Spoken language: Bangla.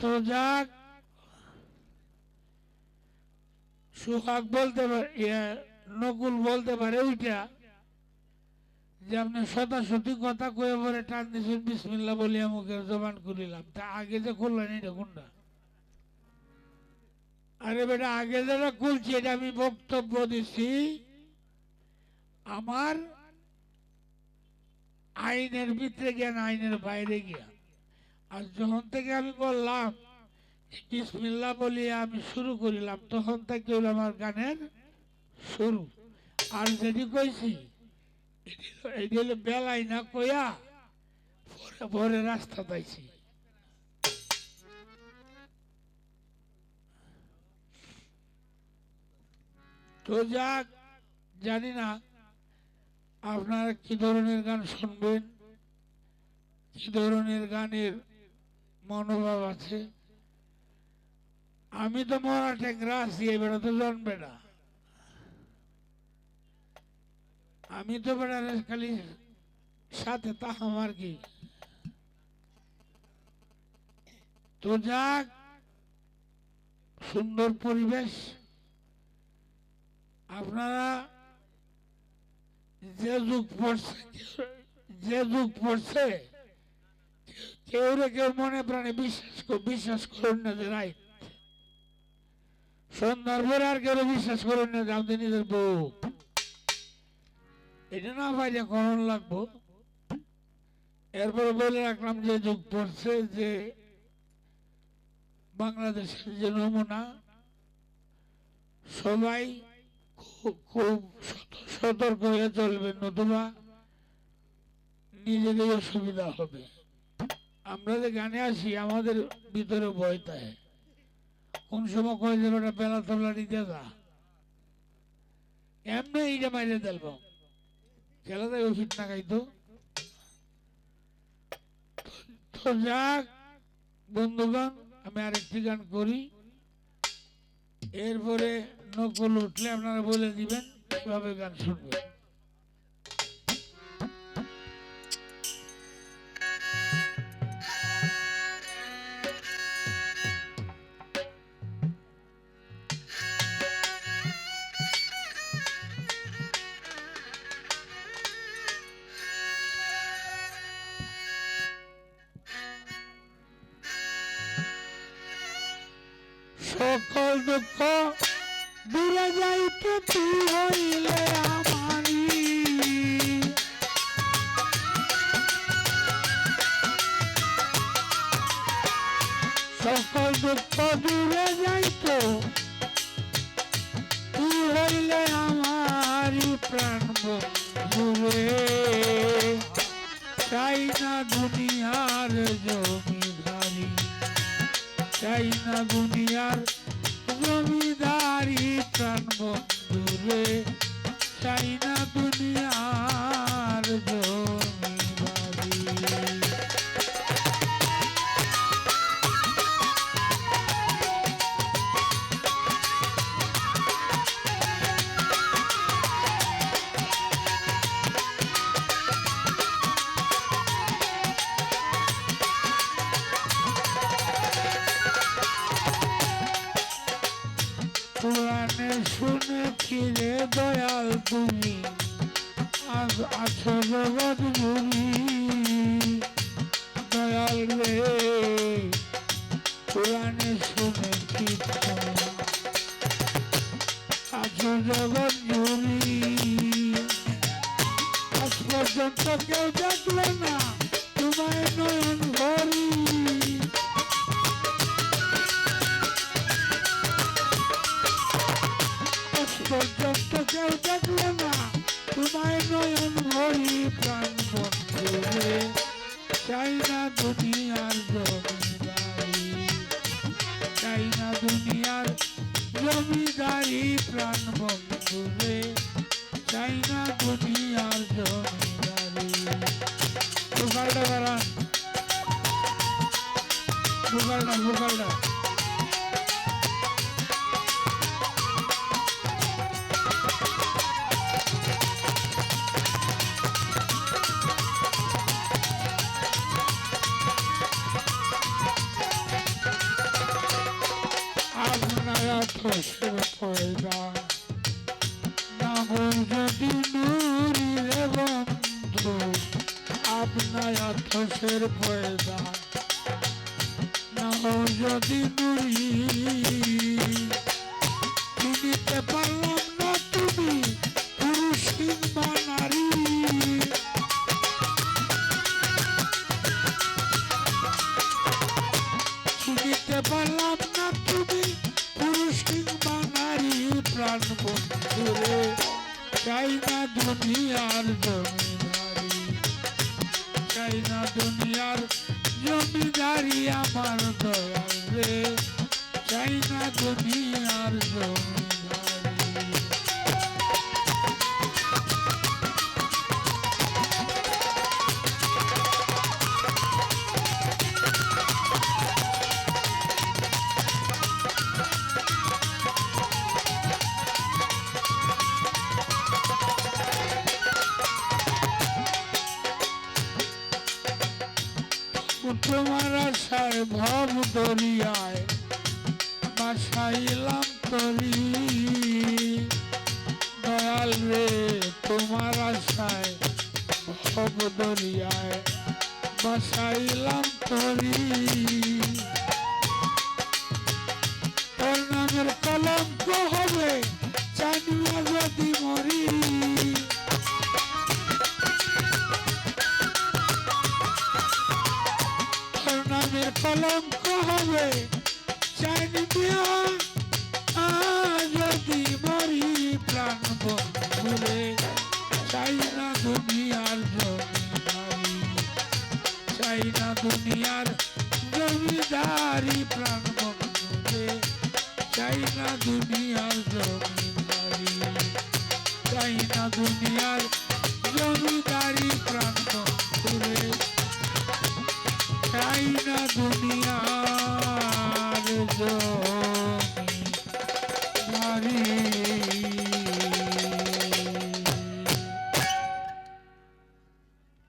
তো যাক। সুহাগ বলতে পারে নকুল বলতে পারে ওইটা। যে আপনি কথা কয়ে পরে টান দিয়েছেন বিসমিল্লা বলিয়া মুখের জবান করিলাম তা আগে যে করলেন এটা কোনটা? আরে বেটা, আগে যারা খুলছি, এটা আমি বক্তব্য দিচ্ছি আমার আইনের ভিতরে গিয়া আইনের বাইরে গিয়া। আর যখন থেকে আমি বললাম বিসমিল্লা বলিয়ে আমি শুরু করিলাম, তখন থেকে হলো আমার গানের শুরু। আর যেটি কইছি, এটি হলো বেলাই না কইয়া পরে পরে রাস্তা পাইছি। তো যাক, জানি না আপনারা কি ধরনের গান শুনবেন, কি ধরনের গানের মনোভাব আছে। আমি তো মরা ট্যাংরা আছি এবারে তো জন্মবে না। আমি তো বেড়ালে খালি সাথে তা আমার কি। তো যাক, সুন্দর পরিবেশ। আপনারা যে যুগ পড়ছে, যে যুগ পড়ছে কেউ রে কেউ মনে প্রাণে বিশ্বাস বিশ্বাস করুন না যে রাইট। সন্ধ্যার পরে আর কেউ বিশ্বাস করুন না যে আমাদের নিজের বউ। এটা না পাইলে করণ লাগবো। এরপরে বলে রাখলাম যে যুগ পড়ছে যে বাংলাদেশের যে নমুনা, সবাই খুব খুব সতর্ক হয়ে চলবে নতুবা নিজেদের অসুবিধা হবে। আমরা যে গানে আসি, আমাদের ভিতরে ভয় থাকে কোন সময় কয়ে যে ওটা বেলা তবলা নিতে যা। এমনি এইটা মাইরে দেব খেলাতে ওষুধ না খাইতো তো যাক, বন্ধুগণ, আমি আরেকটি গান করি। এরপরে নকল উঠলে আপনারা বলে দিবেন কীভাবে গান শুনবেন। সকল দুঃখ দূরে যাইতে তুই হইলে আমারি সকল দুঃখ দূরে যাইতো তুই হইলে আমারি প্রাণ বন্ধুরে চাই না দুনিয়ার জমিদারি চাই না দুনিয়ার জমিদারি প্রাণ বন্ধুরে। চাই না দুনিয়ার জমিদারি তুমি আজ আছো জগৎ জুড়ি দয়াল রে পুরাণে শুনে ফিরে আছো জগৎ জুড়ি আজ পর্যন্ত কেউ দেখল না তোমায় নয়ন ভরি পর্যন্ত কেউ দেখল তোমায় নয়ন ভরি আতসের পয়দা নাগর যদি নুরিলে বন্ধু আপনার আতসের পয়দা নাগর যদি নুরি প্রাণ বন্ধুরে চাই না দুনিয়ার জমিদারি। চাই না দুনিয়ার জমিদারি আমার দয়াল রে। চাই না দুনিয়ার জমিদারি ভব দরিয়ায় বাসাইলাম তরি দয়াল রে তোমার আশায় সব দরিয়ায় বাসাইলাম তোর নামের কলঙ্ক হবে। জানিয়া যদি মরি প্রাণ বন্ধুরে। চাই না দুনিয়ার জমিদারি। চাই না দুনিয়ার জমিদারি প্রাণ বন্ধুরে। চাই না দুনিয়ার জমিদারি। চাই না দুনিয়ার জমিদারি প্রাণ বন্ধুরে। চাই না দুনিয়ার জমিদারি